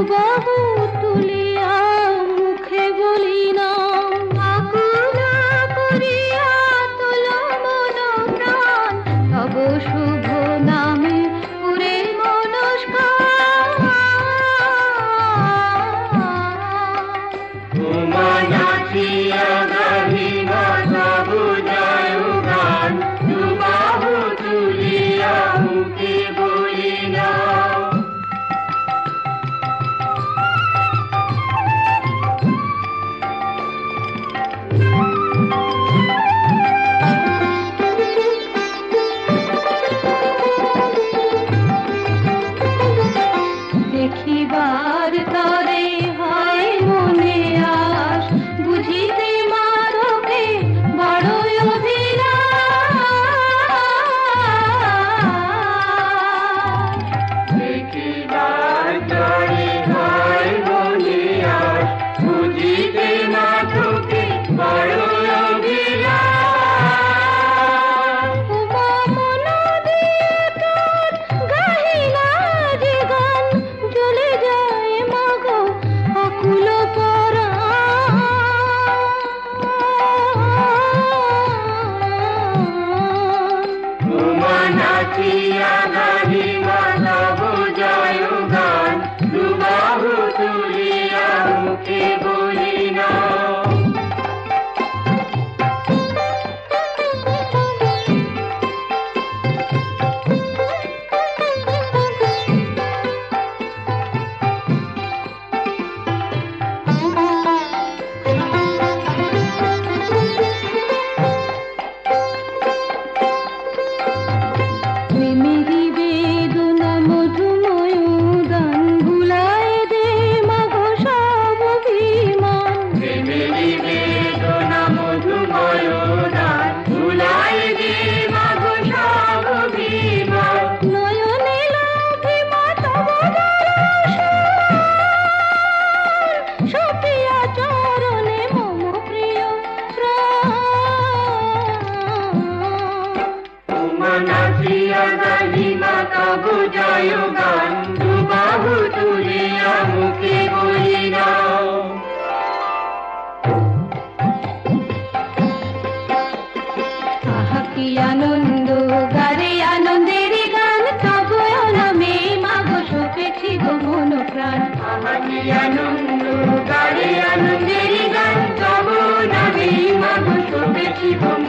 দুবাহু প্রাণ আহা কি আনন্দ গারে আনন্দের গান। তব নামে মাগো সপেছি গো মন প্রাণ আনন্দ গারে আনন্দের গান। তব নামে মাগো সপেছি গো